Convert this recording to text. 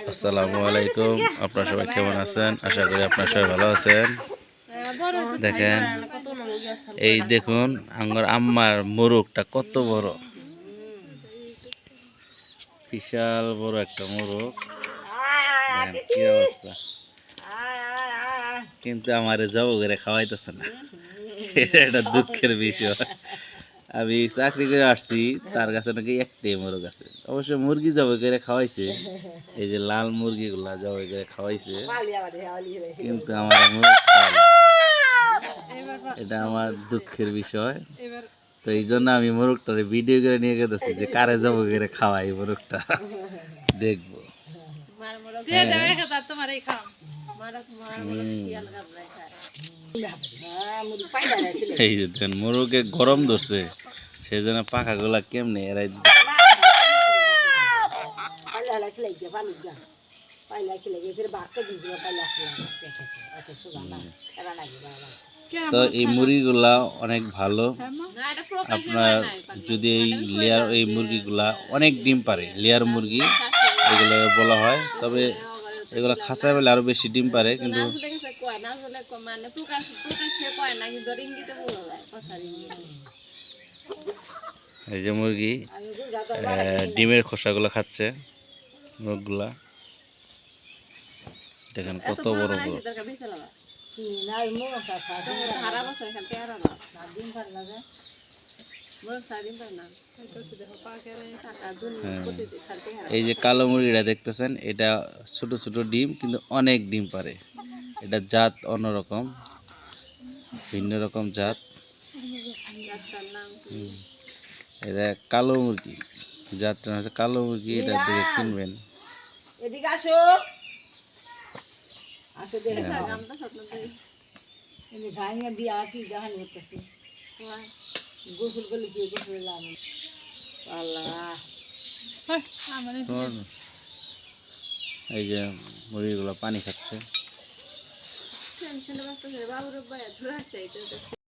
আসসালামু আলাইকুম। আপনারা সবাই কেমন আছেন? আশা করি আপনারা সবাই ভালো আছেন। দেখেন এই দেখুন আমার আম্মার মোরগটা কত বড়। বিশাল বড় একটা মোরগ। কি অবস্থা। কিন্তু আমারে জব করে খাওয়াইতেছে না। এটা দুঃখের বিষয়। আমি চাকরি করে আসছি তার কাছে নাকি একটাই মোরগ আছে। অবশ্য মুরগি জবাই করে খাওয়াইছে এই যে লাল মুরগিগুলা জবাই করে খাওয়াইছে কিন্তু আমার মুরগ এটা আমার দুঃখের বিষয়। তো এই জন্য আমি মোরগটারে ভিডিও করে নিয়ে গেতেছি যে কারে জবাই করে খাওয়াই মোরগটা। দেখব। এই যে দেখেন মোরগে গরম ধরছে। সেই জন্য পাখাগুলা কেমনে এরাই। তো এই মুরগিগুলা অনেক ভালো আপনার যদি এই লেয়ার এই মুরগিগুলা অনেক ডিম পারে লেয়ার মুরগি এগুলো বলা হয় তবে এগুলো খাঁচায় পেলে আরও বেশি ডিম পারে, কিন্তু এই যে মুরগি ডিমের খোসাগুলো খাচ্ছে মুরগগুলা। দেখেন কত বড় বড় এই যে কালো মুরগিটা দেখতেছেন এটা ছোট ছোট ডিম কিন্তু অনেক ডিম পারে। এটা জাত অন্যরকম ভিন্ন রকম জাত। হুম। এটা কালো মুরগি। জাতটা হচ্ছে কালো মুরগি এটা দেখে কিনবেন। এদিকে আসো। আসো দেখে এনে ভাইয়া বিয়া কি জাহান করতেছে। গোসল করলে কি গোসল লাভ আল্লাহ। এই যে মুরগিগুলো পানি খাচ্ছে।